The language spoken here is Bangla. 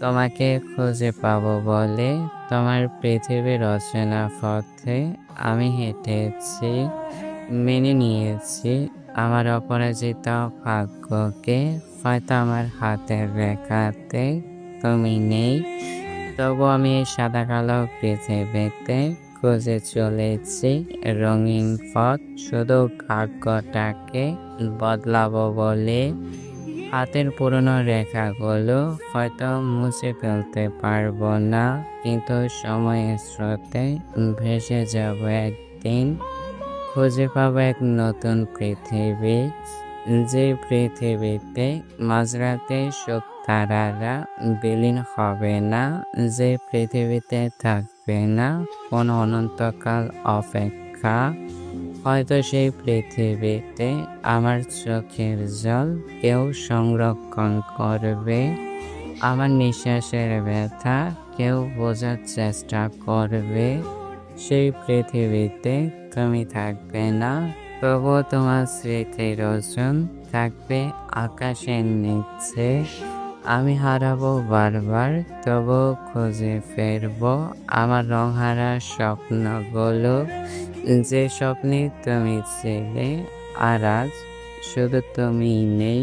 তোমাকে খুঁজে পাব বলে তোমার পৃথিবীর রচনা পথে আমি হেঁটেছি, মেনে নিয়েছি। আমার অপরাজিত ভাগ্যকে হয়তো আমার হাতের রেখাতে তুমি নেই। তবু আমি এই সাদা কালো পৃথিবীতে খুঁজে চলেছি। রঙিন পথ শুধু ভাগ্যটাকে বদলাবো বলে হাতের পুরনো রেখাগুলো হয়তো মুছে ফেলতে পারব না, কিন্তু সময়ের স্রোতে ভেসে যাব একদিন। খুঁজে পাবো এক নতুন পৃথিবী, যে পৃথিবীতে মাঝরাতে সব তারারা বিলীন হবে না, যে পৃথিবীতে থাকবে না, কোনো অনন্তকাল অপেক্ষা। হয়তো সেই পৃথিবীতে আমার চোখের জল কেউ সংরক্ষণ করবে। আমার নিঃশ্বাসের ব্যথা কেউ বোঝার চেষ্টা করবে। সেই পৃথিবীতে তুমি থাকবে না, তবুও তোমার স্মৃতির ওজন থাকবে আকাশের নিচে। আমি হারাবো বারবার তবু খুঁজে ফেরবো আমার রংহারা স্বপ্নগুলো। যে স্বপ্নে তুমি ছিলে আর আজ শুধু তুমি নেই।